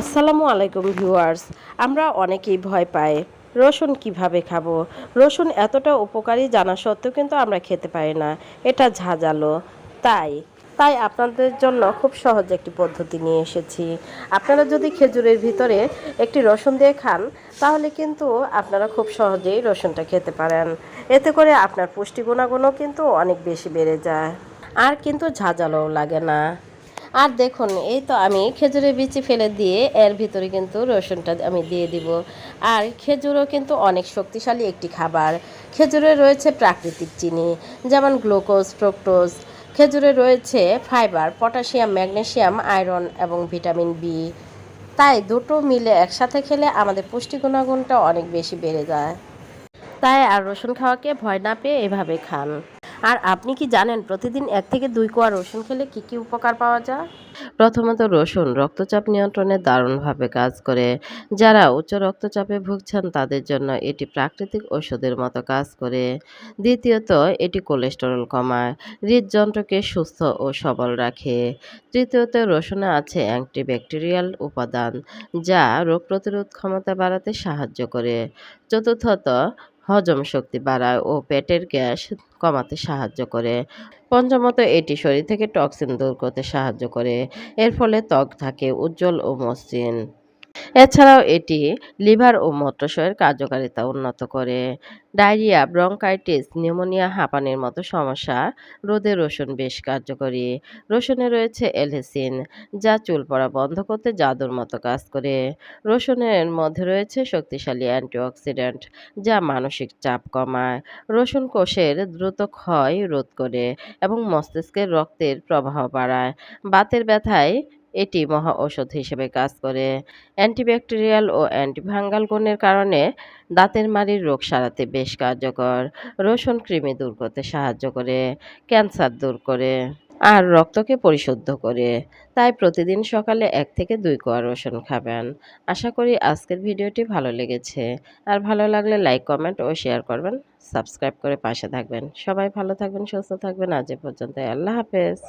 আসসালামু আলাইকুম ভিউয়ার্স, আমরা অনেকেই ভয় পাই, রসুন কীভাবে খাব? রসুন এতটা উপকারী জানা সত্ত্বেও কিন্তু আমরা খেতে পারি না, এটা ঝাঁঝালো। তাই তাই আপনাদের জন্য খুব সহজ একটি পদ্ধতি নিয়ে এসেছি। আপনারা যদি খেজুরের ভিতরে একটি রসুন দিয়ে খান, তাহলে কিন্তু আপনারা খুব সহজেই রসুনটা খেতে পারেন। এতে করে আপনার পুষ্টি গুণাগুণও কিন্তু অনেক বেশি বেড়ে যায়। আর কিন্তু ঝাঁঝালোও লাগে না। আর দেখুন, এই তো আমি খেজুরের বিচি ফেলে দিয়ে এর ভিতরে কিন্তু রসুনটা আমি দিয়ে দিব। আর খেজুরও কিন্তু অনেক শক্তিশালী একটি খাবার। খেজুরে রয়েছে প্রাকৃতিক চিনি, যেমন গ্লুকোজ, ফ্রুক্টোজ। খেজুরে রয়েছে ফাইবার, পটাশিয়াম, ম্যাগনেশিয়াম, আয়রন এবং ভিটামিন বি। তাই দুটো মিলে একসাথে খেলে আমাদের পুষ্টি গুণাগুণটা অনেক বেশি বেড়ে যায়। তাই আর রসুন খাওয়াকে ভয় না পেয়ে এভাবে খান। আর আপনি কি জানেন প্রতিদিন এক থেকে দুই কোয়া রসুন খেলে কি কি উপকার পাওয়া যায়? প্রথমত রসুন রক্তচাপ নিয়ন্ত্রণে দারুণভাবে কাজ করে। যারা উচ্চ রক্তচাপে ভুগছেন তাদের জন্য এটি প্রাকৃতিক ওষুধের মতো কাজ করে। দ্বিতীয়ত, এটি কোলেস্টেরল কমায়, হৃদযন্ত্রকে সুস্থ ও সবল রাখে। তৃতীয়ত, রসুনে আছে অ্যান্টিব্যাকটেরিয়াল উপাদান, যা রোগ প্রতিরোধ ক্ষমতা বাড়াতে সাহায্য করে। চতুর্থত হজম শক্তি বাড়ায় ও পেটের গ্যাস কমাতে সাহায্য করে। পঞ্চমত, এটি শরীর থেকে টক্সিন দূর করতে সাহায্য করে। এর ফলে ত্বক থাকে উজ্জ্বল ও মসৃণ। এছাড়াও এটি লিভার ও মূত্রাশয়ের কার্যকারিতা উন্নত করে। ডায়রিয়া ব্রঙ্কাইটিস নিউমোনিয়া, হাঁপানির মতো সমস্যা রোদে রসুন বেশ কার্যকরী। রসুনে রয়েছে এলহেসিন, যা চুল পড়া বন্ধ করতে জাদুর মতো কাজ করে। রসুনের মধ্যে রয়েছে শক্তিশালী অ্যান্টিঅক্সিডেন্ট, যা মানসিক চাপ কমায়। রসুন কোষের দ্রুত ক্ষয় রোধ করে এবং মস্তিষ্কের রক্তের প্রবাহ বাড়ায়। বাতের ব্যথায় এটি মহা ঔষধ হিসেবে কাজ করে। অ্যান্টিব্যাকটেরিয়াল ও অ্যান্টিভাঙ্গাল গুণের কারণে দাঁতের মাড়ির রোগ সারাতে বেশ কার্যকর। রসুন কৃমি দূর করতে সাহায্য করে, ক্যান্সার দূর করে, আর রক্তকে পরিশুদ্ধ করে। তাই প্রতিদিন সকালে এক থেকে দুই কোয়া রসুন খাবেন। আশা করি আজকের ভিডিওটি ভালো লেগেছে। আর ভালো লাগলে লাইক, কমেন্ট ও শেয়ার করবেন। সাবস্ক্রাইব করে পাশে থাকবেন। সবাই ভালো থাকবেন, সুস্থ থাকবেন। আজ এ পর্যন্ত আল্লাহ হাফেজ।